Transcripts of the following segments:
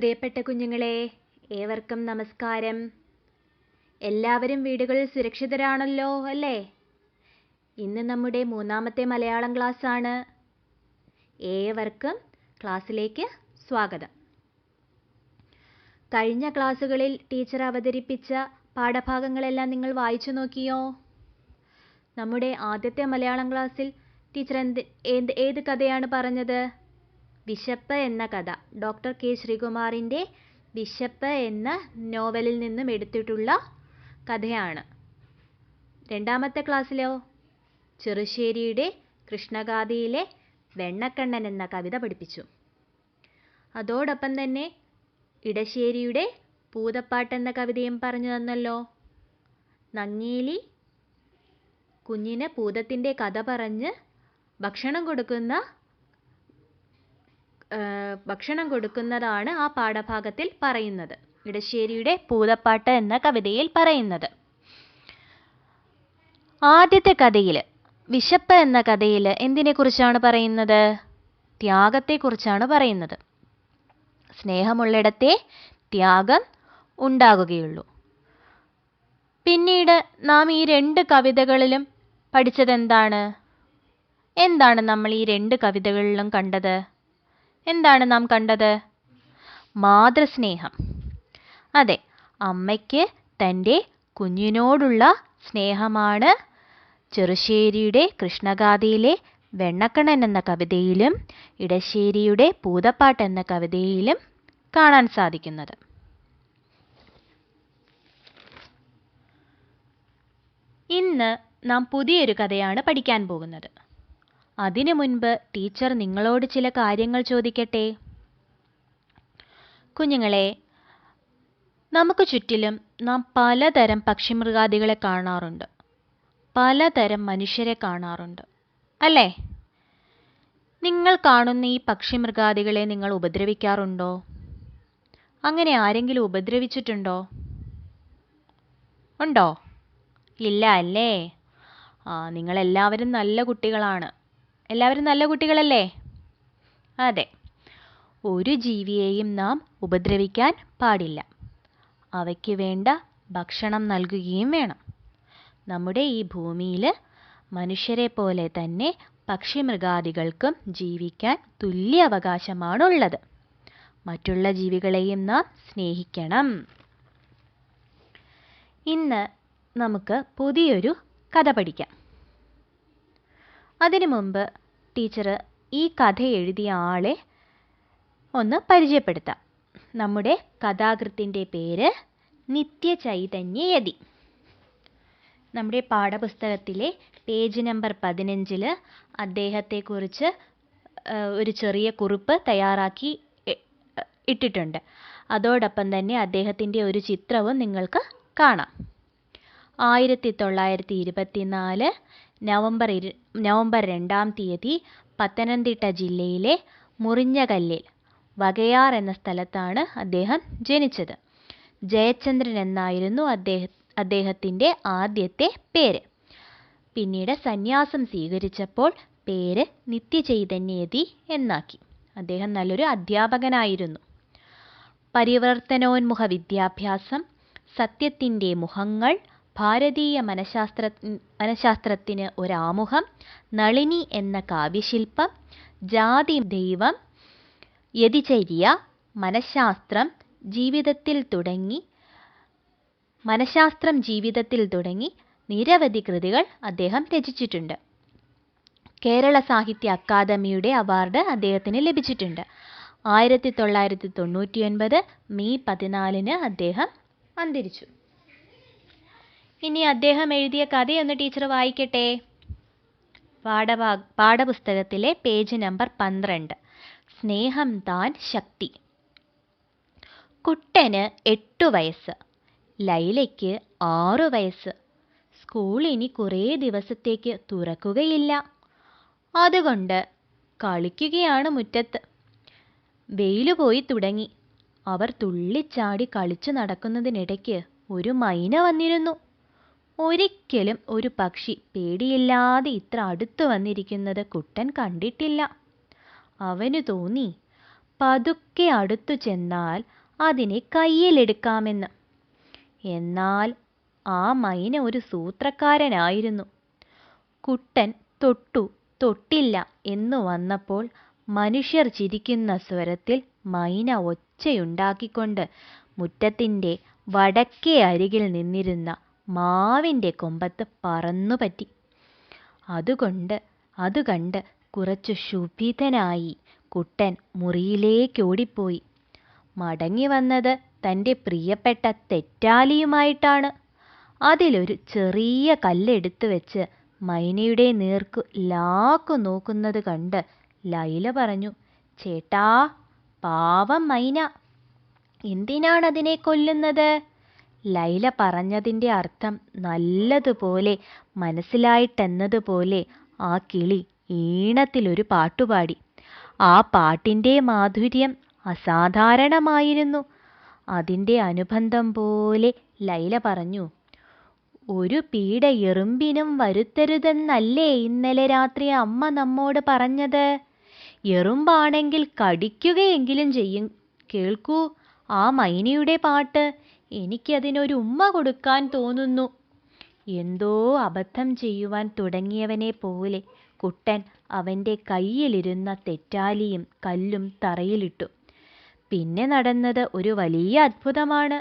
പ്രിയപ്പെട്ട കുഞ്ഞുങ്ങളെ ഏവർക്കും നമസ്കാരം. എല്ലാവരും വീടുകളിൽ സുരക്ഷിതരാണല്ലോ അല്ലേ? ഇന്ന് നമ്മുടെ മൂന്നാമത്തെ മലയാളം ക്ലാസ് ആണ് ഏവർക്കും ക്ലാസ്സിലേക്ക് സ്വാഗതം. കഴിഞ്ഞ ക്ലാസ്സുകളിൽ ടീച്ചർ അവതരിപ്പിച്ച പാഠഭാഗങ്ങളെല്ലാം നിങ്ങൾ വായിച്ചു നോക്കിയോ? നമ്മുടെ ആദ്യത്തെ മലയാളം ക്ലാസ്സിൽ ടീച്ചർ എന്ത് ഏത് കഥയാണ് പറഞ്ഞത്? വിശപ്പ് എന്ന കഥ. Doctor K. ശ്രീകുമാറിന്റെ വിശപ്പ് എന്ന നോവലിൽ നിന്നും എടുത്തിട്ടുള്ള കഥയാണ്. രണ്ടാമത്തെ ക്ലാസ്സിലോ? ചെറുശ്ശേരിയുടെ കൃഷ്ണഗാഥയിലെ വെണ്ണക്കണ്ണൻ എന്ന കവിത പഠിപ്പിച്ചു. അതോടൊപ്പം തന്നെ ഇടശ്ശേരിയുടെ പൂതപ്പാട്ട് എന്ന കവിതയും പറഞ്ഞു തന്നല്ലോ. നങ്ങേലി കുഞ്ഞിന് പൂതത്തിന്റെ കഥ പറഞ്ഞ് ഭക്ഷണം കൊടുക്കുന്ന ഭക്ഷണം കൊടുക്കുന്നതാണ് ആ പാഠഭാഗത്തിൽ പറയുന്നത്. ഇടശ്ശേരിയുടെ പൂതപ്പാട്ട് എന്ന കവിതയിൽ പറയുന്നത്. ആദ്യത്തെ കഥയിൽ വിശപ്പ് എന്ന കഥയിൽ എന്തിനെക്കുറിച്ചാണ് പറയുന്നത്? ത്യാഗത്തെക്കുറിച്ചാണ് പറയുന്നത്. സ്നേഹമുള്ളിടത്തെ ത്യാഗം ഉണ്ടാകുകയുള്ളൂ. പിന്നീട് നാം ഈ രണ്ട് കവിതകളിലും പഠിച്ചത് എന്താണ് എന്താണ് നമ്മൾ ഈ രണ്ട് കവിതകളിലും കണ്ടത്? എന്താണ് നാം കണ്ടത്? മാതൃസ്നേഹം. അതെ അമ്മയ്ക്ക് തന്റെ കുഞ്ഞിനോടുള്ള സ്നേഹമാണ്. ചെറുശ്ശേരിയുടെ കൃഷ്ണഗാഥയിലെ വെണ്ണക്കണ്ണൻ എന്ന കവിതയിലും ഇടശ്ശേരിയുടെ പൂതപ്പാട്ട് എന്ന കവിതയിലും കാണാൻ സാധിക്കുന്നത്. ഇന്ന് നാം പുതിയൊരു കഥയാണ് പഠിക്കാൻ പോകുന്നത്. അതിനു മുൻപ് ടീച്ചർ നിങ്ങളോട് ചില കാര്യങ്ങൾ ചോദിക്കട്ടെ? കുഞ്ഞുങ്ങളെ നമുക്ക് ചുറ്റിലും നാം പലതരം പക്ഷിമൃഗാദികളെ കാണാറുണ്ട്. പലതരം മനുഷ്യരെ കാണാറുണ്ട്. അല്ലേ? നിങ്ങൾ കാണുന്ന ഈ പക്ഷിമൃഗാദികളെ നിങ്ങൾ ഉപദ്രവിക്കാറുണ്ടോ? അങ്ങനെ ആരെങ്കിലും ഉപദ്രവിച്ചിട്ടുണ്ടോ? ഉണ്ടോ? ഇല്ല അല്ലേ? ആ നിങ്ങളെല്ലാവരും നല്ല കുട്ടികളാണ്. എല്ലാവരും നല്ല കുട്ടികളല്ലേ? അതെ. ഒരു ജീവിയെയും നാം ഉപദ്രവിക്കാൻ പാടില്ല. അവയ്ക്ക് വേണ്ട ഭക്ഷണം നൽകുകയും വേണം. നമ്മുടെ ഈ ഭൂമിയിൽ മനുഷ്യരെ പോലെ തന്നെ പക്ഷിമൃഗാദികൾക്കും ജീവിക്കാൻ തുല്യ അവകാശമാണുള്ളത്. മറ്റുള്ള ജീവികളെയും നാം സ്നേഹിക്കണം. ഇന്ന് നമുക്ക് പുതിയൊരു കഥ പഠിക്കാം. അതിനു മുമ്പ് ടീച്ചർ ഈ കഥ എഴുതിയ ആളെ ഒന്ന് പരിചയപ്പെടുത്താം. നമ്മുടെ കഥാകൃത്തിന്റെ പേര് നിത്യചൈതന്യയതി. നമ്മുടെ പാഠപുസ്തകത്തിലെ പേജ് നമ്പർ പതിനഞ്ചിൽ അദ്ദേഹത്തെക്കുറിച്ച് ഒരു ചെറിയ കുറിപ്പ് തയ്യാറാക്കി ഇട്ടിട്ടുണ്ട്. അതോടൊപ്പം തന്നെ അദ്ദേഹത്തിന്റെ ഒരു ചിത്രവും നിങ്ങൾക്ക് കാണാം. ആയിരത്തി തൊള്ളായിരത്തി ഇരുപത്തിനാല് നവംബർ ഇരു നവംബർ രണ്ടാം തീയതി പത്തനംതിട്ട ജില്ലയിലെ മുറിഞ്ഞകല്ലിൽ വകയാർ എന്ന സ്ഥലത്താണ് അദ്ദേഹം ജനിച്ചത്. ജയചന്ദ്രൻ എന്നായിരുന്നു അദ്ദേഹ അദ്ദേഹത്തിന്റെ ആദ്യത്തെ പേര്. പിന്നീട് സന്യാസം സ്വീകരിച്ചപ്പോൾ പേര് നിത്യചൈതന്യതി എന്നാക്കി. അദ്ദേഹം നല്ലൊരു അധ്യാപകനായിരുന്നു. പരിവർത്തനോന്മുഖ വിദ്യാഭ്യാസം സത്യത്തിന്റെ മുഖങ്ങൾ ഭാരതീയ മനഃശാസ്ത്ര മനഃശാസ്ത്രത്തിന് ഒരാമുഖം നളിനി എന്ന കാവ്യശില്പം ജാതി ദൈവം യതിചര്യ മനഃശാസ്ത്രം ജീവിതത്തിൽ തുടങ്ങി മനഃശാസ്ത്രം ജീവിതത്തിൽ തുടങ്ങി നിരവധി കൃതികൾ അദ്ദേഹം രചിച്ചിട്ടുണ്ട്. കേരള സാഹിത്യ അക്കാദമിയുടെ അവാർഡ് അദ്ദേഹത്തിന് ലഭിച്ചിട്ടുണ്ട്. ആയിരത്തി തൊള്ളായിരത്തി തൊണ്ണൂറ്റി ഒൻപത് മെയ് പതിനാലിന് അദ്ദേഹം അന്തരിച്ചു. ഇനി അദ്ദേഹം എഴുതിയ കഥയൊന്ന് ടീച്ചർ വായിക്കട്ടെ. പാഠഭാ പാഠപുസ്തകത്തിലെ പേജ് നമ്പർ പന്ത്രണ്ട്. സ്നേഹം താൻ ശക്തി. കുട്ടന് എട്ടു വയസ്സ്. ലൈലയ്ക്ക് ആറു വയസ്സ്. സ്കൂൾ ഇനി കുറേ ദിവസത്തേക്ക് തുറക്കുകയില്ല. അതുകൊണ്ട് കളിക്കുകയാണ് മുറ്റത്ത്. വെയിൽ പോയി തുടങ്ങി. അവർ തുള്ളിച്ചാടി കളിച്ചു നടക്കുന്നതിനിടയ്ക്ക് ഒരു മൈന വന്നിരുന്നു. ഒരിക്കലും ഒരു പക്ഷി പേടിയില്ലാതെ ഇത്ര അടുത്തു വന്നിരിക്കുന്നത് കുട്ടൻ കണ്ടിട്ടില്ല. അവനു തോന്നി പതുക്കെ അടുത്തു ചെന്നാൽ അതിനെ കയ്യിലെടുക്കാമെന്ന്. എന്നാൽ ആ മൈന ഒരു സൂത്രക്കാരനായിരുന്നു. കുട്ടൻ തൊട്ടു തൊട്ടില്ല എന്നു വന്നപ്പോൾ മനുഷ്യർ ചിരിക്കുന്ന സ്വരത്തിൽ മൈന ഒച്ചയുണ്ടാക്കിക്കൊണ്ട് മുറ്റത്തിന്റെ വടക്കേ അരികിൽ നിന്നിരുന്ന മാവിന്റെ കൊമ്പത്ത് പറന്നുപറ്റി അതുകൊണ്ട് അത് കണ്ട് കുറച്ചു ശുഭിതനായി കുട്ടൻ മുറിയിലേക്കോടിപ്പോയി മടങ്ങി വന്നത് തന്റെ പ്രിയപ്പെട്ട തെറ്റാലിയുമായിട്ടാണ്. അതിലൊരു ചെറിയ കല്ലെടുത്തു വെച്ച് മൈനയുടെ നേർക്കു ലാക്കു നോക്കുന്നത് കണ്ട് ലൈല പറഞ്ഞു ചേട്ടാ പാവം മൈന എന്തിനാണതിനെ കൊല്ലുന്നത്? ലൈല പറഞ്ഞതിന്റെ അർത്ഥം നല്ലതുപോലെ മനസ്സിലായിട്ടെന്നതുപോലെ ആ കിളി ഈണത്തിലൊരു പാട്ടുപാടി. ആ പാട്ടിന്റെ മാധുര്യം അസാധാരണമായിരുന്നു. അതിന്റെ അനുബന്ധം പോലെ ലൈല പറഞ്ഞു ഒരു പീഡ എറുമ്പിനും വരുത്തരുതെന്നല്ലേ ഇന്നലെ രാത്രി അമ്മ നമ്മോട് പറഞ്ഞത്? എറുമ്പാണെങ്കിൽ കടിക്കുകയെങ്കിലും ചെയ്യും. കേൾക്കൂ ആ മൈനയുടെ പാട്ട് എനിക്കതിനൊരു ഉമ്മ കൊടുക്കാൻ തോന്നുന്നു. എന്തോ അബദ്ധം ചെയ്യുവാൻ തുടങ്ങിയവനെ പോലെ കുട്ടൻ അവന്റെ കയ്യിലിരുന്ന തെറ്റാലിയും കല്ലും തറയിലിട്ടു. പിന്നെ നടന്നത് ഒരു വലിയ അത്ഭുതമാണ്.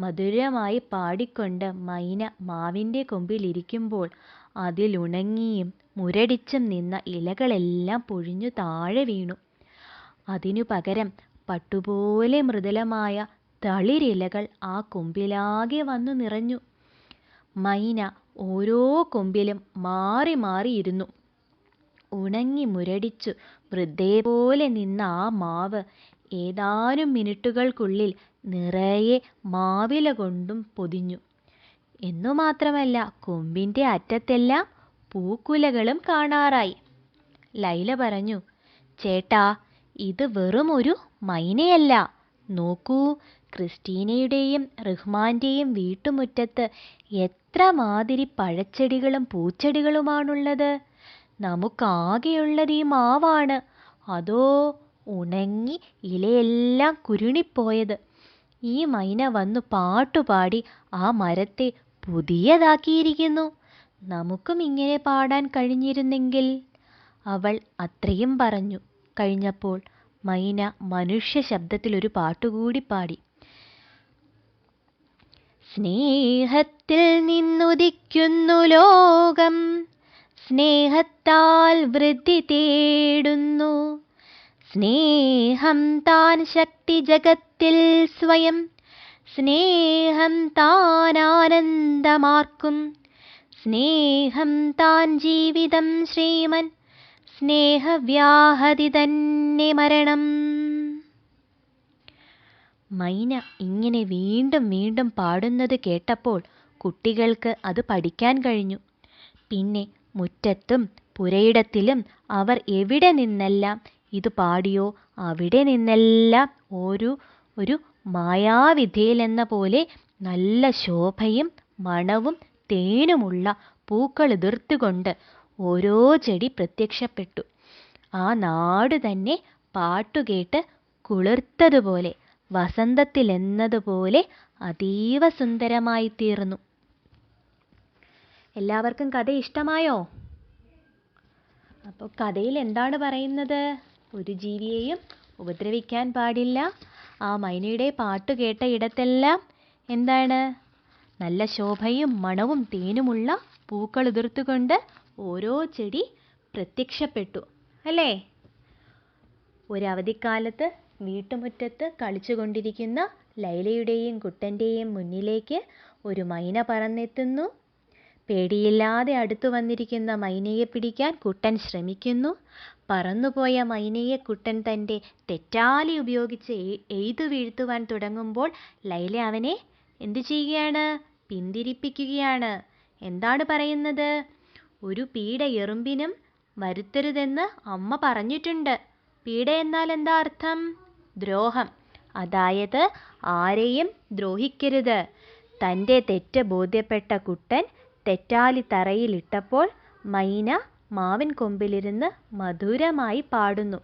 മധുരമായി പാടിക്കൊണ്ട് മൈന മാവിന്റെ കൊമ്പിലിരിക്കുമ്പോൾ അതിലുണങ്ങിയും മുരടിച്ചും നിന്ന ഇലകളെല്ലാം പൊഴിഞ്ഞു താഴെ വീണു. അതിനു പകരം പട്ടുപോലെ മൃദുലമായ തളിരിലകൾ ആ കൊമ്പിലാകെ വന്നു നിറഞ്ഞു. മൈന ഓരോ കൊമ്പിലും മാറി മാറിയിരുന്നു. ഉണങ്ങി മുരടിച്ചു വൃദ്ധയെപ്പോലെ നിന്ന ആ മാവ് ഏതാനും മിനിറ്റുകൾക്കുള്ളിൽ നിറയെ മാവില കൊണ്ടും പൊതിഞ്ഞു. എന്നു മാത്രമല്ല കൊമ്പിന്റെ അറ്റത്തെല്ലാം പൂക്കുലകളും കാണാറായി. ലൈല പറഞ്ഞു ചേട്ടാ ഇത് വെറും ഒരു മൈനയല്ല. നോക്കൂ ക്രിസ്റ്റീനയുടെയും റഹ്മാന്റെയും വീട്ടുമുറ്റത്ത് എത്ര മാതിരി പഴച്ചെടികളും പൂച്ചെടികളുമാണുള്ളത്. നമുക്കാകെയുള്ളത് ഈ മാവാണ്. അതോ ഉണങ്ങി ഇലയെല്ലാം കുരുണിപ്പോയത്. ഈ മൈന വന്നു പാട്ടുപാടി ആ മരത്തെ പുതിയതാക്കിയിരിക്കുന്നു. നമുക്കും ഇങ്ങനെ പാടാൻ കഴിഞ്ഞിരുന്നെങ്കിൽ. അവൾ അത്രയും പറഞ്ഞു. കഴിഞ്ഞപ്പോൾ മൈന മനുഷ്യ ശബ്ദത്തിലൊരു പാട്ടുകൂടി പാടി. സ്നേഹത്തിൽ നിന്നുദിക്കുന്നു ലോകം. സ്നേഹത്താൽ വൃദ്ധി തേടുന്നു. സ്നേഹം താൻ ശക്തി ജഗത്തിൽ സ്വയം. സ്നേഹം താൻ ആനന്ദമാർക്കും. സ്നേഹം താൻ ജീവിതം ശ്രീമൻ. സ്നേഹവ്യാഹതി തന്നെ മരണം. മൈന ഇങ്ങനെ വീണ്ടും വീണ്ടും പാടുന്നത് കേട്ടപ്പോൾ കുട്ടികൾക്ക് അത് പഠിക്കാൻ കഴിഞ്ഞു. പിന്നെ മുറ്റത്തും പുരയിടത്തിലും അവർ എവിടെ നിന്നെല്ലാം ഇത് പാടിയോ അവിടെ നിന്നെല്ലാം ഒരു ഒരു മായാവിധയിലെന്ന പോലെ നല്ല ശോഭയും മണവും തേനുമുള്ള പൂക്കൾ എതിർത്തുകൊണ്ട് ഓരോ ചെടി പ്രത്യക്ഷപ്പെട്ടു. ആ നാട് തന്നെ പാട്ടുകേട്ട് കുളിർത്തതുപോലെ വസന്തത്തിലെന്നതുപോലെ അതീവ സുന്ദരമായി തീർന്നു എല്ലാവർക്കും കഥ ഇഷ്ടമായോ? അപ്പോൾ കഥയിൽ എന്താണ് പറയുന്നത്? ഒരു ജീവിയെയും ഉപദ്രവിക്കാൻ പാടില്ല. ആ മൈനയുടെ പാട്ട് കേട്ട ഇടത്തെല്ലാം എന്താണ്? നല്ല ശോഭയും മണവും തേനുമുള്ള പൂക്കൾ ഉതിർത്തുകൊണ്ട് ഓരോ ചെടി പ്രത്യക്ഷപ്പെട്ടു. അല്ലേ? ഒരവധിക്കാലത്ത് വീട്ടുമുറ്റത്ത് കളിച്ചുകൊണ്ടിരിക്കുന്ന ലൈലയുടെയും കുട്ടന്റെയും മുന്നിലേക്ക് ഒരു മൈന പറന്നെത്തുന്നു. പേടിയില്ലാതെ അടുത്തു വന്നിരിക്കുന്ന മൈനയെ പിടിക്കാൻ കുട്ടൻ ശ്രമിക്കുന്നു. പറന്നുപോയ മൈനയെ കുട്ടൻ തന്റെ തെറ്റാലി ഉപയോഗിച്ച് എഴുതു വീഴ്ത്തുവാൻ തുടങ്ങുമ്പോൾ ലൈല അവനെ എന്തു ചെയ്യുകയാണ്? പിന്തിരിപ്പിക്കുകയാണ്. എന്താണ് പറയുന്നത്? ഒരു പീഡ എറുമ്പിനും വരുത്തരുതെന്ന് അമ്മ പറഞ്ഞിട്ടുണ്ട്. പീഡ എന്നാൽ എന്താ അർത്ഥം? ദ്രോഹം. അതായത് ആരെയും ദ്രോഹിക്കരുത്. തന്റെ തെറ്റ് ബോധ്യപ്പെട്ട കുട്ടൻ തെറ്റാലി തറയിലിട്ടപ്പോൾ മൈന മാവിൻ കൊമ്പിലിരുന്ന് മധുരമായി പാടുന്നു.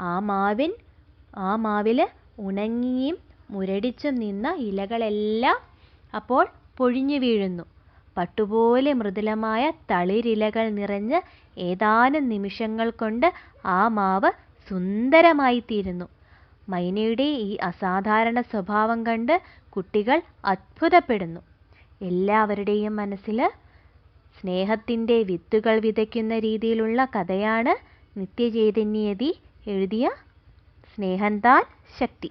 ആ മാവിൻ ആ മാവിൽ ഉണങ്ങിയും മുരടിച്ചും നിന്ന ഇലകളെല്ലാം അപ്പോൾ പൊഴിഞ്ഞു വീഴുന്നു. പട്ടുപോലെ മൃദുലമായ തളിരിലകൾ നിറഞ്ഞ് ഏതാനും നിമിഷങ്ങൾ കൊണ്ട് ആ മാവ് സുന്ദരമായി തീരുന്നു മൈനയുടെ ഈ അസാധാരണ സ്വഭാവം കണ്ട് കുട്ടികൾ അത്ഭുതപ്പെടുന്നു. എല്ലാവരുടെയും മനസ്സിൽ സ്നേഹത്തിന്റെ വിത്തുകൾ വിതയ്ക്കുന്ന രീതിയിലുള്ള കഥയാണ് നിത്യചൈതന്യതി എഴുതിയ സ്നേഹം താൻ ശക്തി.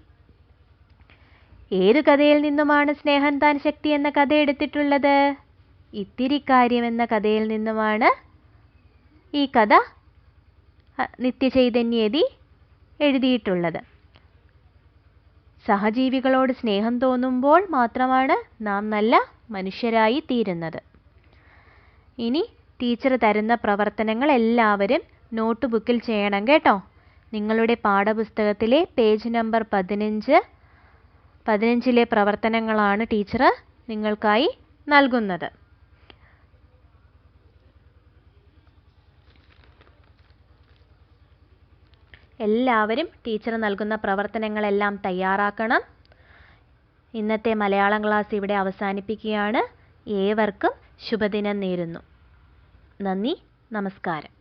ഏത് കഥയിൽ നിന്നുമാണ് സ്നേഹം താൻ ശക്തി എന്ന കഥ എടുത്തിട്ടുള്ളത്? ഇത്തിരി കാര്യം എന്ന കഥയിൽ നിന്നുമാണ് ഈ കഥ നിത്യചൈതന്യതി എഴുതിയിട്ടുള്ളത്. സഹജീവികളോട് സ്നേഹം തോന്നുമ്പോൾ മാത്രമാണ് നാം നല്ല മനുഷ്യരായി തീരുന്നത്. ഇനി ടീച്ചർ തരുന്ന പ്രവർത്തനങ്ങൾ എല്ലാവരും നോട്ട് ബുക്കിൽ ചെയ്യണം കേട്ടോ. നിങ്ങളുടെ പാഠപുസ്തകത്തിലെ പേജ് നമ്പർ പതിനഞ്ച് പതിനഞ്ചിലെ പ്രവർത്തനങ്ങളാണ് ടീച്ചർ നിങ്ങൾക്കായി നൽകുന്നത്. എല്ലാവരും ടീച്ചർ നൽകുന്ന പ്രവർത്തനങ്ങളെല്ലാം തയ്യാറാക്കണം. ഇന്നത്തെ മലയാളം ക്ലാസ് ഇവിടെ അവസാനിപ്പിക്കുകയാണ്. ഏവർക്കും ശുഭദിനം നേരുന്നു. നന്ദി നമസ്കാരം.